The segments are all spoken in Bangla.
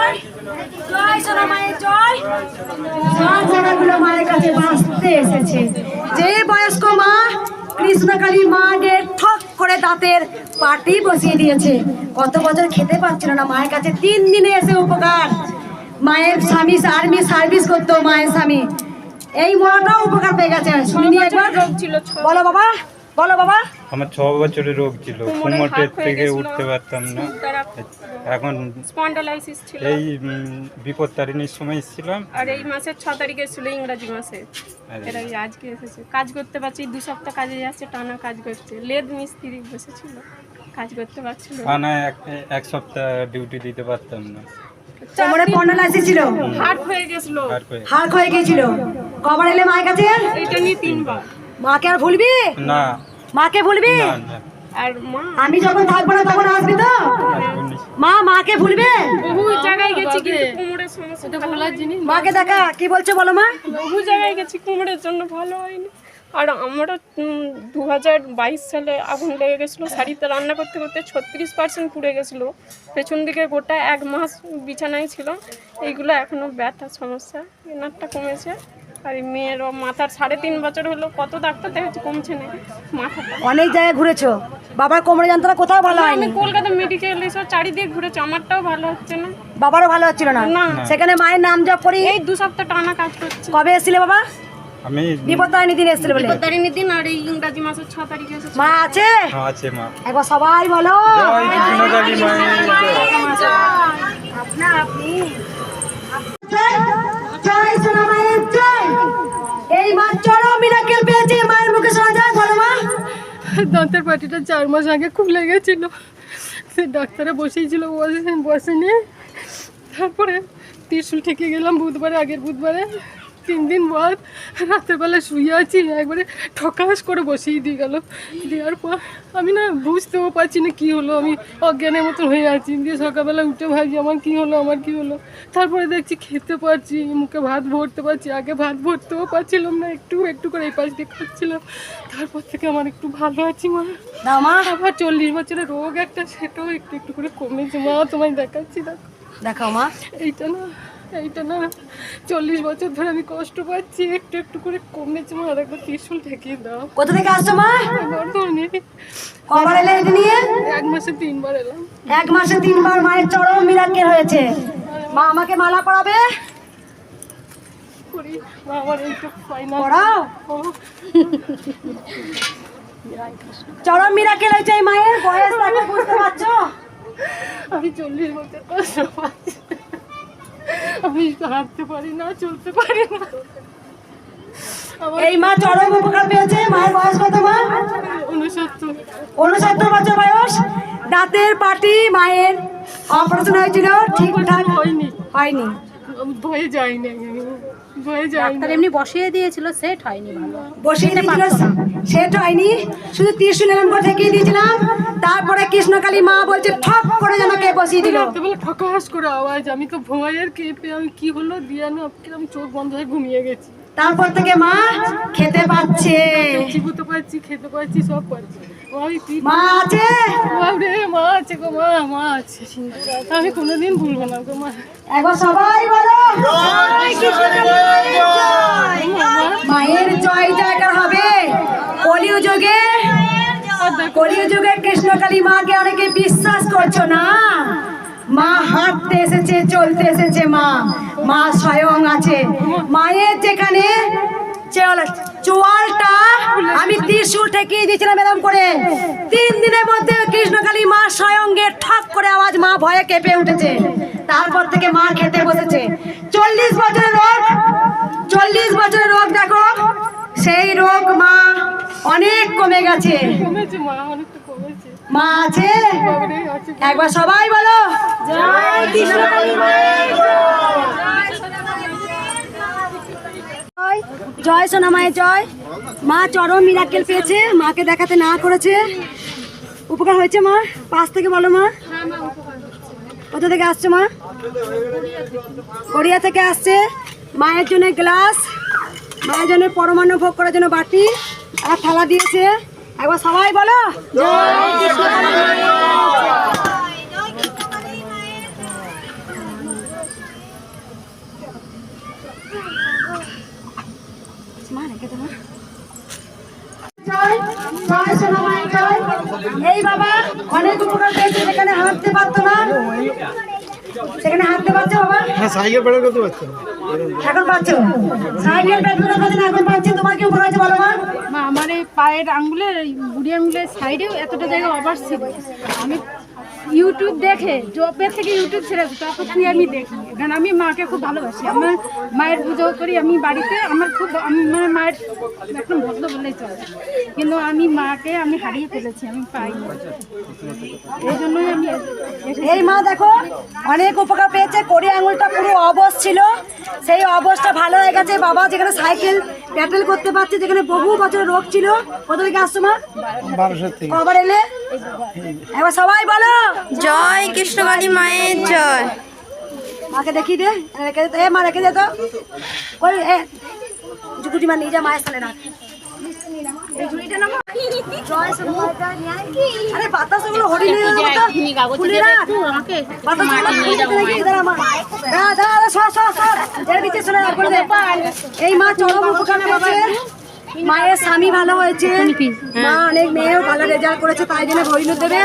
জয়। জয় সোনা মায়ের জয়। কাছে বাঁচতে এসেছে। যে বয়স্ক মা কৃষ্ণকালী মাকে ঠক করে দাঁতের পাটি বসিয়ে দিয়েছে কত বছর খেতে পাচ্ছিল না মায়ের কাছে তিন দিনে এসে উপকার। মায়ের স্বামী আর্মি সার্ভিস করতো মায়ের স্বামী। এই মাটাও উপকার পেয়ে গেছে। শুনিনি একবার? বলো বাবা। বলো বাবা। আমার ছ বছরের রোগ ছিল কোমরের থেকে উঠতে পারতাম না। এখন স্পন্ডালাইসিস ছিল। এই উম, বিপদ তারিণীর সময় এসেছিলাম। আর এই মাসের ছ তারিখে ছিল ইংরাজি মাসে। এরা আজকে এসেছে। কাজ করতে পারছি দু সপ্তাহ কাজে যাচ্ছে টানা কাজ করছে। লেদ মিস্ত্রি বসেছিল কাজ করতে পারছিল না। টানা এক এক সপ্তাহ ডিউটি দিতে পারতাম না। কোমরে পন্ডালাইসিস ছিল? হার্ট হয়ে গেছিল। হাড় হয়ে গিয়েছিল কবার এলে মায়ের কাছে? এইটা নিয়ে তিনবার। মাকে আর ভুলবি? না মাকে ভুলবি? আর মা? আমি যখন থাকব না তখন আসবি তো? মা মাকে ভুলবে? বহু জায়গায় গেছি কিন্তু কোমরের সমস্যা ভালো জিনিস। মাকে দেখা কি বলছো বলো মা? বহু জায়গায় গেছি কোমরের জন্য ভালো হয়নি। আর আমারও দু হাজার বাইশ সালে আগুন লেগে গেছিল। শাড়িতে রান্না করতে করতে ছত্রিশ পার্সেন্ট পুড়ে গেছিল। পেছন দিকে গোটা এক মাস বিছানায় ছিল এইগুলো এখনও ব্যথা সমস্যা। এনারটা কমেছে। আর এই মেয়েরও মাথার সাড়ে তিন বছর হলো কত ডাক্তার কমছে না। অনেক জায়গায় ঘুরেছো। বাবার কোমরে যন্ত্রণা কোথাও ভালো হয়নি? আমি কলকাতা মেডিকেল এসব চারিদিকে ঘুরেছি আমারটাও ভালো হচ্ছে না। বাবারও ভালো হচ্ছিল না? না। সেখানে মায়ের নাম জপ করি? এই দু সপ্তাহ টানা কাজ করছে। কবে এসেছিলে বাবা? আমি বিপত্তারিণী দিন এসেছিলে বলে। তারিণীর দিন আর এই ইংরাজি মাসের ছ তারিখে এসেছে। মা আছে? হ্যাঁ, আছে মা। একবার সবাই বলো। জয় আপনি। দাঁতের পাটিটা চার মাস আগে খুলে গেছিল সে ডাক্তারে বসেছিল বসে বসেনি তারপরে ত্রিশুল ঠেকে গেলাম বুধবারে, আগের বুধবারে। তিন দিন বাদ রাতের বেলা শুয়ে আছি একবারে ঠকাস করে বসিয়ে দিয়ে গেল। দেওয়ার পর আমি না বুঝতেও পারছি না কী হলো আমি অজ্ঞানের মতন হয়ে আছি। দিয়ে সকালবেলা উঠে ভাবছি আমার কী হলো আমার কী হলো? তারপরে দেখছি খেতে পারছি মুখে ভাত ভরতে পারছি আগে ভাত ভরতেও পারছিলাম না একটু একটু করে এই পাশ দিয়ে খাচ্ছিলাম। তারপর থেকে আমার একটু ভালো আছি মা। মা। আবার চল্লিশ বছরের রোগ একটা সেটাও একটু একটু করে কমেছে। মা তোমায় দেখাচ্ছি দেখো। দেখাও মা। এইটা না এইটা না চল্লিশ বছর ধরে আমি কষ্ট পাচ্ছি একটু একটু করে কমেছে মা। আর একবার ত্রিশুল ঠেকিয়ে দাও। কোথা থেকে আসছো মা? বর্ধমানে। কবার এলে এটা নিয়ে? এক মাসে তিনবার এলাম। এক মাসে তিনবার মায়ের চরম মিরাকেল হয়েছে। মা আমাকে মালা পরাবে? করি। মা আমার এইটা ফাইনাল পড়াও চরম মিরাকেল হয়েছে এই মায়ের? বয়স দেখো বুঝতে পারছ? আমি চল্লিশ বছর কষ্ট পাচ্ছি। আমি হাঁটতে পারি না চলতে পারি না। এই মা চরম উপকার পেয়েছে মায়ের বয়স কত মা? উনসত্তর উনসত্তর বছর বয়স দাঁতের পাটি মায়ের অপারেশন হয়েছিল ঠিকঠাক হয়নি। হয়নি। ভয়ে যাইনি ডাক্তার এমনি বসিয়ে দিয়েছিল সেট হয়নি ভালো। বসিয়ে দিয়েছিল সেট হয়নি। শুধু ত্রিশুল এরম করে ঠেকিয়ে দিয়েছিলাম। তারপরে কৃষ্ণকালী মা বলছে ঠক করে যেন কে বসিয়ে দিল। রাত্রেবেলা ঠকাস করে আওয়াজ। আমি তো ভয়ের কেঁপে আমি কি হলো? দিয়ে আমি চোখ বন্ধ হয়ে ঘুমিয়ে গেছি। তারপর থেকে মা খেতে পাচ্ছে। চিবুতে পারছি খেতে পারছি সব পারছি আমি কি মা আছে বাবরে মা গো মা মা আমি কোনোদিন ভুলবো না গো মা। একবার সবাই বলো মায়ের জয় জয়কার হবে। কলিও যুগে কলিও যুগে কৃষ্ণকালী মাকে অনেকে বিশ্বাস করছ না? মা হাঁটতে এসেছে চলতে এসেছে মা। মা স্বয়ং আছে। মায়ের যেখানে চল- চোয়ালটা আমি ত্রিশুল ঠেকিয়ে দিয়েছিলাম এরকম করে। তিন দিনের মধ্যে কৃষ্ণকালী মা স্বয়ংকে ঠক করে আওয়াজ মা ভয়ে কেঁপে উঠেছে। তারপর থেকে মা খেতে বসেছে। চল্লিশ বছরের রোগ চল্লিশ বছরের রোগ দেখো। সেই রোগ মা অনেক কমে গেছে। মা আছে? আছে একবার সবাই বলো। জয় কৃষ্ণকালী মায়ের জয় জয়। সোনা মায়ের জয়। মা চরম মিরাকেল পেয়েছে মাকে দেখাতে না করেছে। উপকার হয়েছে মা পাশ থেকে বলো মা। কোথা থেকে আসছে মা? গড়িয়া থেকে আসছে। মায়ের জন্য গ্লাস মায়ের জন্য পরমাণু ভোগ করার জন্য বাটি আর থালা দিয়েছে। একবার সবাই বলো জয় সোনা মায়ের জয়। এই বাবা অনেক উপকার পেয়েছে যেখানে হাঁটতে পারতো না। সেখানে হাঁটতে পারছ বাবা? হ্যাঁ সাইকেল পেডাল করতে পারছ এখন পাচ্ছো? সাইকেল ব্যাটগুলো না এখন পাচ্ছি তোমার কি উপকার হয়েছে বলো মা? মা আমার এই পায়ের আঙ্গুলের এই বুড়ি আঙ্গুলের সাইডেও এতটা জায়গা অবার ছিল। আমি ইউটিউব দেখে জবের থেকে ইউটিউব ছেড়েছি তারপর তুই আমি দেখি। কারণ আমি মাকে খুব ভালোবাসি। আমার মায়ের পুজো করি আমি বাড়িতে, আমার খুব আমি মানে মায়ের একদম ভক্ত বললেই চলে। কিন্তু আমি মাকে আমি হারিয়ে ফেলেছি, আমি পাইনি এই জন্যই আমি এই মা দেখো, অনেক উপকার পেয়েছে। কড়ি আঙুলটা পুরো অবশ ছিল। সেই অবশটা ভালো হয়ে গেছে। বাবা যেখানে সাইকেল প্যাটেল করতে পারছে যেখানে বহু বছর রোগ ছিল। কত থেকে আসছো মা? কবার এলে? এবার সবাই বলো। জয় কৃষ্ণকালী মায়ের জয়। মাকে দেখি দে রেখে দে। মা রেখে দে তো। ওই এ জুকুটি মা নিয়ে যা মায়ের সালে রাখ এই মা। চরম উপকার মায়ের স্বামী ভালো হয়েছে মা অনেক মেয়েও ভালো রেজাল্ট করেছে তাই জন্য হরিণ দেবে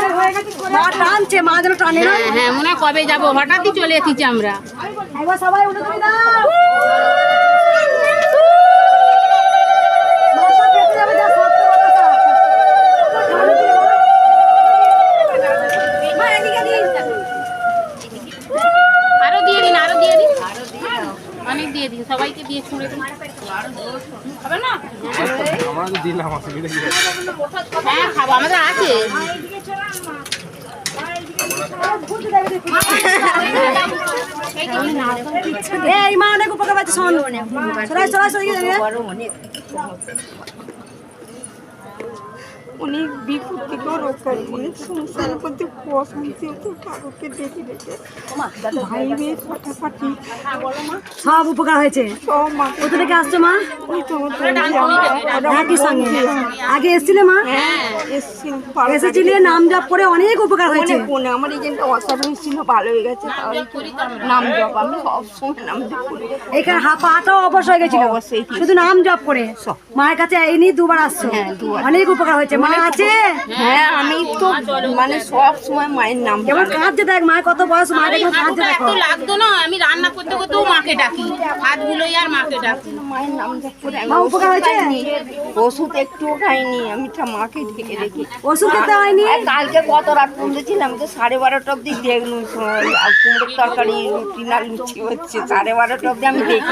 মা টানছে মা যেন টানে হ্যাঁ মনে কবে যাব হঠাৎই চলে এসেছি আমরা সবাই উঠে মাথা পেতে যাবে যা সত্য কথাটা। মা, এদিকে দিন। আরও দিয়ে দিন আরও দিয়ে দিন দিয়ে সবাইকে দিয়ে ছুঁড়ে দিন। হবে না? হ্যাঁ খাব। আমাদের আছে। এই মা অনেক উপকার পাচ্ছে শোন। সরাই সরাই সরাই গিয়ে অনেক বিপদ থেকে রক্ষা করে। সংসার করতে অশান্তি হতো ঠাকুরকে দেখে দেখে ভাই মেয়ে ফাটাফাটি। সব উপকার হয়েছে। সব মা। কোথা থেকে আসছো মা? ওই তো একই সঙ্গে। আগে এসছিলে মা? এসেছিল এসেছিলে নাম জপ করে অনেক উপকার হয়েছে। আমার এজেন্টটা অসাধারণ ছিল ভালো হয়ে গেছে তাহলে নাম জপ আমি সব সময় নাম জপ করি। এখানে হা পাটাও অবশ হয়ে গেছিল। অবশ্যই। শুধু নাম জপ করে। মায়ের কাছে এই নিয়ে দুবার আসছো। অনেক উপকার হয়েছে মা। আছে? হ্যাঁ আমি তো মানে সব সময় মায়ের নাম যেমন দেখ মায়ের কত বয়স মায়ের দেখো কাঁদছে আমাকে দেখো। লাগতো না আমি রান্না করতে করতেও মাকে ডাকি। হাত আর মাকে ডাকি। মায়ের নাম করে মা উপকার হয়েছে? ওষুধ একটুও খাইনি আমি তা মাকে ঢেকে রেখে। ওষুধ খেতে হয়নি? কালকে কত রাত পর্যন্ত ছিলাম তো সাড়ে বারোটা অব্দি দেখলুম কুমড়োর তরকারি রুটি না লুচি হচ্ছে। সাড়ে বারোটা অব্দি আমি দেখি।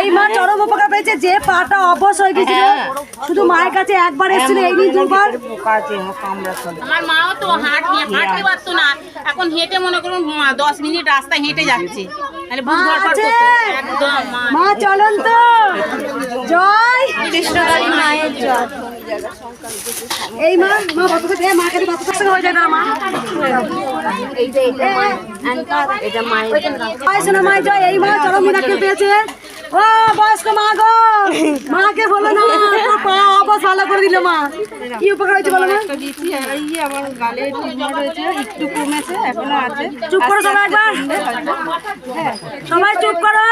এই মা চরম উপকার পেয়েছে যে পাটা অবশ হয়ে গেছিল শুধু মায়ের কাছে একবার এসেছিল এই নিয়ে দুবার আমার কামড়া চলে। আমার মাও তো হাঁট হাঁটতে পারতো না। এখন হেঁটে মনে করুন মা দশ মিনিট রাস্তায় হেঁটে যাচ্ছে। মা চলন তো। জয় কৃষ্ণকালী মায়ের জয়। এই মা মা দে মা হয়ে যায়? না মা। এটা মায়ের জয়। সোনা মাই জয়। এই মা চরম মিনাকে পেয়েছে। ও বয়স্ক মা গো। মাকে বলো না পা করে দিল মা। কি উপকার হয়েছে বলো মা? দিয়েছি এই আমার গালে টিউমার হয়েছে একটু কমেছে এখনও আছে। চুপ করো সবাই একবার। সবাই চুপ করো।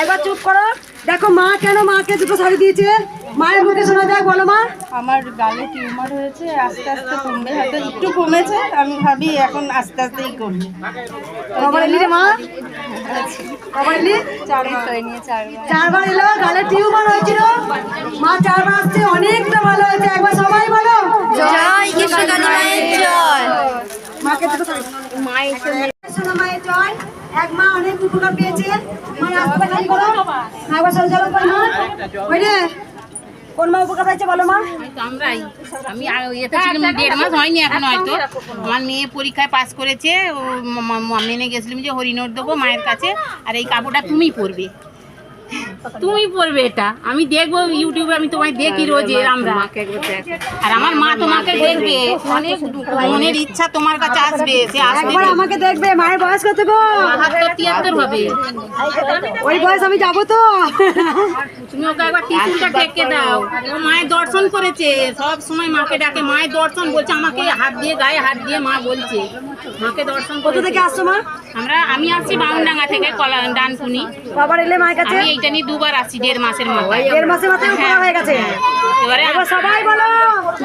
একবার চুপ করো। দেখো মা কেন মাকে দুটো শাড়ি দিয়েছে? মায়ের মুখে শোনা যায় বলো মা। আমার গালে টিউমার হয়েছে আস্তে আস্তে কমবে হয়তো একটু কমেছে আমি ভাবি এখন আস্তে আস্তেই কমবে। কবার এলি রে মা? কবার এলি? চারবার। এলো গালে টিউমার হয়েছিল। মা চারবার আসছে অনেকটা ভালো হয়েছে। একবার সবাই বলো। জয় কৃষ্ণকালী মায়ের জয়। মাকে মায়ের মায়ের জয়। এক মা অনেক উপকার পেয়েছে। মা রাস্তা খালি করো। একবার জল করে মা। ওই রে কোন মা উপকার পাইছে বলো মা? আমরাই। আমি ছিলাম দেড় মাস হয়নি এখন হয়তো। আমার মেয়ে পরীক্ষায় পাস করেছে মেনে গেছিলাম যে হরিনোট দেবো মায়ের কাছে, আর এই কাপড়টা তুমি পরবে। তুমি পরবে এটা। আমি দেখব ইউটিউবে আমি তোমায় দেখি রোজ এর আমরা। আর আমার মা তোমাকে দেখবে। অনেক মনের ইচ্ছা তোমার কাছে আসবে সে আসবে আমাকে দেখবে মায়ের বয়স কত গো? বাহাত্তর তিয়াত্তর হবে। ওই বয়স আমি যাব তো। তুমি ওকে একবার টিফিনটা টেকে দাও। ও মায়ের দর্শন করেছে। সব সময় মাকে ডাকে। মায়ের দর্শন বলছে আমাকে হাত দিয়ে গায়ে হাত দিয়ে মা বলছে। মাকে দর্শন কোথা থেকে আসছো মা? আমরা আমি আসছি বাউনডাঙ্গা থেকে কলা ডানকুনি। বাবার এলে মায়ের কাছে? আমি এইটা নিয়ে দুবার আসছি দেড় মাসের মাথায়। দেড় মাসের মাথায় উপকার হয়ে। গেছে। এবারে সবাই বলো।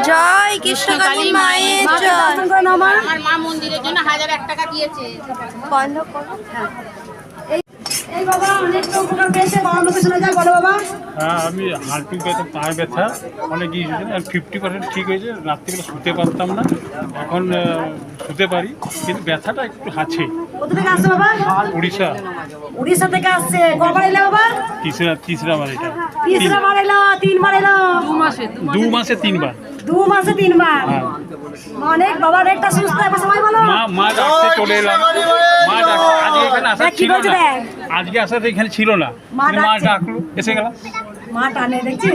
জয় কৃষ্ণকালী মায়ের জয়। আমার মা মন্দিরের জন্য হাজার এক টাকা দিয়েছে। বন্ধ করো। এই বাবা অনেকটা উপকার পেয়েছে বাবার মুখে শোনা যায় বলো বাবা। হ্যাঁ আমি হাঁটু ব্যথা পায়ে ব্যথা অনেক হয়েছে ফিফটি পার্সেন্ট ঠিক হয়েছে রাত্রিবেলা শুতে পারতাম না। এখন শুতে পারি কিন্তু ব্যথাটা একটু আছে। উড়িষ্যা। উড়িষ্যা থেকে আসছে। কবার এলে বাবা? তিসরা তিসরা বার এটা। তিসরা বার এলো তিনবার এলো। দু মাসে তিনবার। দু মাসে তিনবার। হ্যাঁ। অনেক বাবার একটা সুস্থ এবার বলো। মা মা ডাকতে চলে এলাম মা ডাক আজকে এখানে আসা ছিল না। দেখ। আজকে আসাতে এখানে ছিল না। মা। ডাকলো এসে গেলাম মা টানে দেখছি।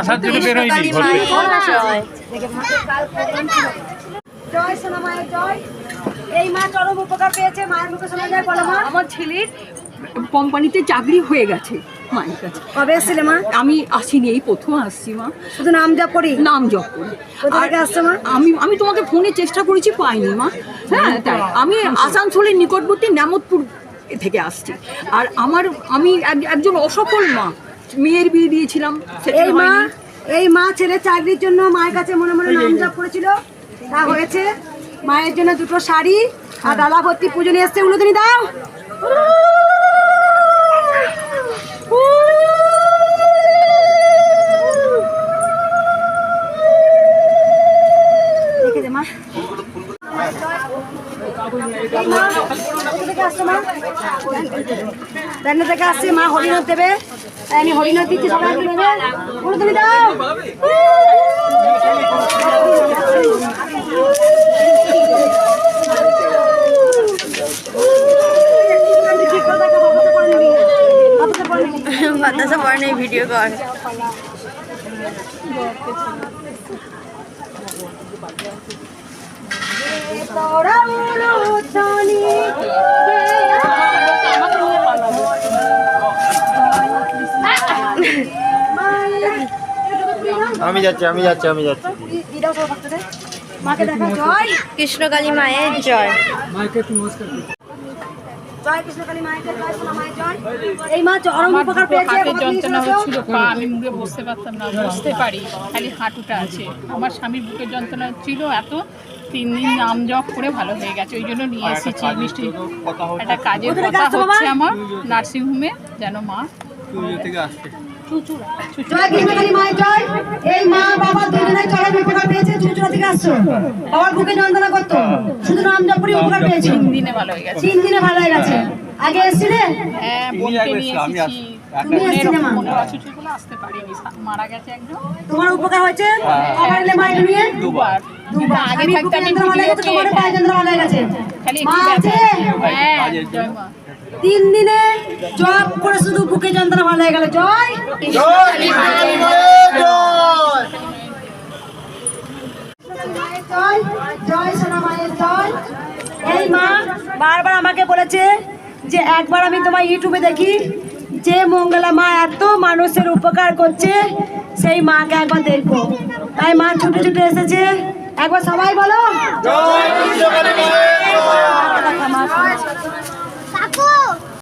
আসার জন্য বেরোয়নি কৃষ্ণকালী ঘর। থেকে। মায়ের জয় জয় সোনা মায়ের জয়। এই মা চরম উপকার পেয়েছে মায়ের মুখে শোনা যায় বলো মা। আমার ছেলের কোম্পানিতে চাকরি হয়ে গেছে মায়ের কাছে। কবে এসেছিলে মা? আমি আসিনি এই প্রথম আসছি মা। শুধু নাম জপ করি? নাম জপ করি। থেকে আসছো মা? আমি আমি তোমাকে ফোনে চেষ্টা করেছি পাইনি মা। হ্যাঁ তাই। আমি আসানসোলের নিকটবর্তী নামতপুর থেকে আসছি। আর আমার আমি এক- একজন অসফল মা। মেয়ের বিয়ে দিয়েছিলাম এই মা এই মা ছেলে চাকরির জন্য মায়ের কাছে মনে মনে নাম জপ করেছিল। তা হয়েছে মায়ের জন্য দুটো শাড়ি আর ডালা ভর্তি পুজো নিয়ে এসছে। উলুদিনী দাও। মা থেকে আসছো মা? ব্যান্ড থেকে আসছে মা হরিণত দেবে আমি হরিণত দিচ্ছি, সবাই তুমি দাও। বাতাসা পড়ে নেই ভিডিও কর আমি যাচ্ছি আমি যাচ্ছি আমি যাচ্ছি। ভক্তদের জয়। মায়ের জয়। জয় কৃষ্ণকালী মায়ের জয় জয় সোনা মায়ের জয়। এই মা চরম উপকার পেয়েছে হাতের যন্ত্রণা শুনেছো? হচ্ছিল পা আমি মুখে বসতে পারতাম না বসতে পারি। খালি হাঁটুটা আছে। আমার স্বামীর বুকের যন্ত্রণা ছিল এত তিন দিন নাম জপ করে ভালো হয়ে গেছে ওই জন্য নিয়ে এসেছি মিষ্টি। একটা কাজের কথা হচ্ছে আমার নার্সিংহোমে যেন মা জয় কৃষ্ণকালী এই মা বাবা দুজনের চরম উপকার পেয়েছে চুচুড়া থেকে আসছো। বাবার বুকে যন্ত্রণা করতো। শুধু নাম জপ করে উপকার পেয়েছে। তিন দিনে ভালো হয়ে গেছে। তিন দিনে ভালো হয়ে গেছে। আগে এসছিলে হ্যাঁ বোনকে নিয়ে এসেছি। তুমি এসছিলে মা? অসুস্থ বলে আসতে পারিনি মারা গেছে একজন। তোমার উপকার হয়েছে? আবার নিয়ে? দুবার। দুবার আগে থাকতে আমি যন্ত্রণা ভালো ভিডিও গেছে তোমার পায়ে গেছে। খালি মা আছে? হ্যাঁ। তিন দিনে জব করে শুধু বুকে যন্ত্রণা ভালো হয়ে গেল। জয়! জয় জয়! সোনা মায়ের জয়! এই মা বারবার আমাকে বলেছে যে একবার আমি তোমার ইউটিউবে দেখি যে মঙ্গলা মা এত মানুষের উপকার করছে সেই মাকে একবার দেখব। তাই মা ছুটে ছুটে এসেছে। একবার সবাই বলো। মা